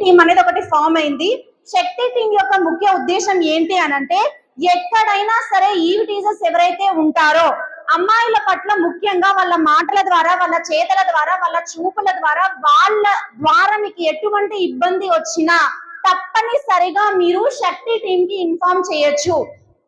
Team అనేది ఒకటి form అయింది. శక్తి టీం యొక్క ముఖ్య ఉద్దేశం ఏంటి అని అంటే ఎక్కడైనా సరే ఈవ్ టీచర్స్ ఎవరైతే ఉంటారో అమ్మాయిల పట్ల ముఖ్యంగా వాళ్ళ మాటల ద్వారా వాళ్ళ చేతల ద్వారా వాళ్ళ చూపుల ద్వారా వాళ్ళ ద్వారా మీకు ఎటువంటి ఇబ్బంది వచ్చినా తప్పనిసరిగా మీరు శక్తి టీం కి ఇన్ఫార్మ్ చేయొచ్చు.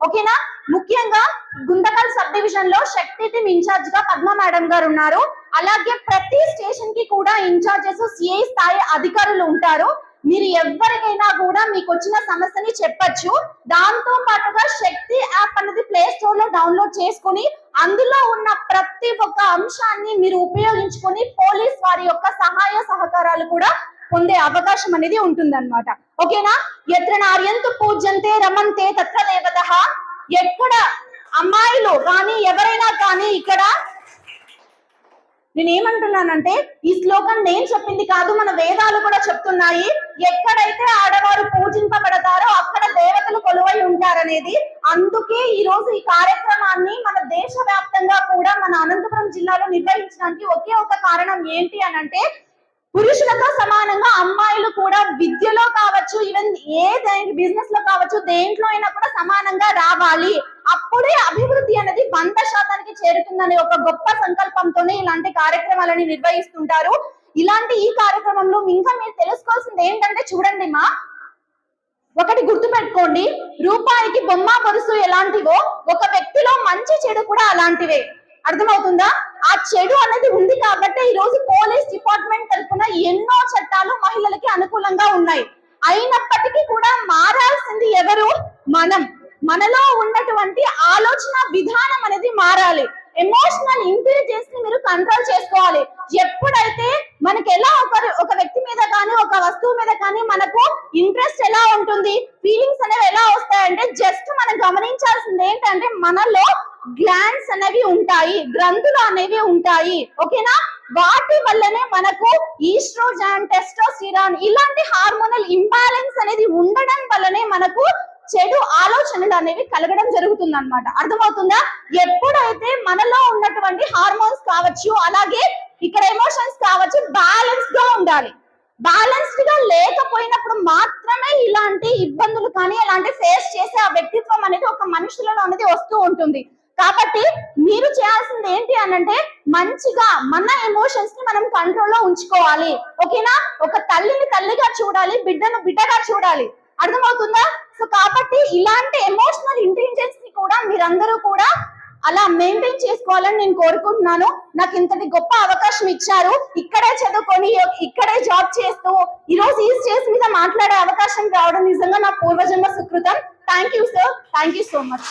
ఓకేనా? ముఖ్యంగా గుంతకల్ సబ్ డివిజన్లో శక్తి టీం ఇన్ఛార్జ్గా పద్మ మేడం గారు ఉన్నారు. అలాగే ప్రతి స్టేషన్కి కూడా ఇన్ఛార్జెస్ సిఐ స్థాయి అధికారులు ఉంటారు. మీరు ఎవరికైనా కూడా మీకు వచ్చిన సమస్యని చెప్పచ్చు. దాంతో పాటుగా శక్తి యాప్ అనేది ప్లే స్టోర్లో డౌన్లోడ్ చేసుకుని అందులో ఉన్న ప్రతి ఒక్క అంశాన్ని మీరు ఉపయోగించుకొని పోలీస్ వారి యొక్క సహాయ సహకారాలు కూడా పొందే అవకాశం అనేది ఉంటుందన్నమాట. ఓకేనా? ఎత్ర నార్యంతు పూజ్యంతే రమంతే తత్ర దేవత. ఎక్కడ అమ్మాయిలు కానీ ఎవరైనా కానీ ఇక్కడ నేను ఏమంటున్నానంటే ఈ శ్లోకం నేను చెప్పింది కాదు మన వేదాలు కూడా చెప్తున్నాయి. ఎక్కడైతే ఆడవారు పూజింపబడతారో అక్కడ దేవతలు కొలువై ఉంటారనేది. అందుకే ఈ రోజు ఈ కార్యక్రమాన్ని మన దేశవ్యాప్తంగా కూడా మన అనంతపురం జిల్లాలో నిర్వహించడానికి ఒకే ఒక కారణం ఏంటి అని అంటే పురుషులతో సమానంగా అమ్మాయిలు కూడా విద్యలో కావచ్చు ఈవెన్ ఏ బిజినెస్లో కావచ్చు దేంట్లో అయినా కూడా సమానంగా రావాలి. అప్పుడే అభివృద్ధి అనేది వంద శాతానికి చేరుతుందనే ఒక గొప్ప సంకల్పంతోనే ఇలాంటి కార్యక్రమాలని నిర్వహిస్తుంటారు. ఇలాంటి ఈ కార్యక్రమంలో ఇంకా మీరు తెలుసుకోవాల్సింది ఏంటంటే చూడండి మా. ఒకటి గుర్తుపెట్టుకోండి. రూపాయికి బొమ్మ బొరుసు ఎలాంటివో ఒక వ్యక్తిలో మంచి చెడు కూడా అలాంటివే. అర్థమవుతుందా? ఆ చెడు అనేది ఉంది కాబట్టి ఈ రోజు పోలీస్ డిపార్ట్మెంట్ తరఫున ఎన్నో చట్టాలు మహిళలకి అనుకూలంగా ఉన్నాయి. అయినప్పటికీ కూడా మారాల్సింది ఎవరు? మనం. మనలో ఉన్నటువంటి ఆలోచన విధానం అనేది మారాలి. ఎమోషనల్ ఇంటెలిజెన్స్ని మీరు కంట్రోల్ చేసుకోవాలి. ఎప్పుడైతే మనకి ఎలా ఒక ఒక వ్యక్తి మీద కానీ ఒక వస్తువు మీద కానీ మనకు ఇంట్రెస్ట్ ఎలా ఉంటుంది ఫీలింగ్స్ అనేవి ఎలా వస్తాయంటే జస్ట్ మనం గమనించాల్సింది ఏంటంటే మనలో గ్లాన్స్ అనేవి ఉంటాయి గ్రంథులు అనేవి ఉంటాయి. ఓకేనా వాటి వల్లనే మనకు ఈస్ట్రోజాన్ టెస్టోస్టిరాన్ ఇలాంటి హార్మోనల్ ఇంబ్యాలెన్స్ అనేది ఉండడం వల్లనే మనకు చెడు ఆలోచనలు అనేవి కలగడం జరుగుతుంది అనమాట అర్థమవుతుందా? ఎప్పుడైతే మనలో ఉన్నటువంటి హార్మోన్స్ కావచ్చు అలాగే ఇక్కడ ఎమోషన్స్ కావచ్చు బ్యాలెన్స్గా ఉండాలి. బ్యాలెన్స్డ్గా లేకపోయినప్పుడు మాత్రమే ఇలాంటి ఇబ్బందులు కానీ అలాంటి ఫేస్ చేసే ఆ వ్యక్తిత్వం అనేది ఒక మనుషులలో అనేది వస్తూ ఉంటుంది. కాబట్టి మీరు చేయాల్సింది ఏంటి అనంటే మంచిగా మన ఎమోషన్స్ని మనం కంట్రోల్లో ఉంచుకోవాలి. ఓకేనా? ఒక తల్లిని తల్లిగా చూడాలి బిడ్డను బిడ్డగా చూడాలి. అర్థమవుతుందా? సో కాబట్టి ఇలాంటి ఎమోషనల్ ఇంటెలిజెన్స్ని కూడా మీరందరూ కూడా అలా మెయింటైన్ చేసుకోవాలని నేను కోరుకుంటున్నాను. నాకు ఇంతటి గొప్ప అవకాశం ఇచ్చారు. ఇక్కడే చదువుకొని ఇక్కడే జాబ్ చేస్తూ ఈ రోజు ఈ స్టేజ్ మీద మాట్లాడే అవకాశం రావడం నిజంగా నా పూర్వజన్మ సుకృతం. Thank you sir thank you so much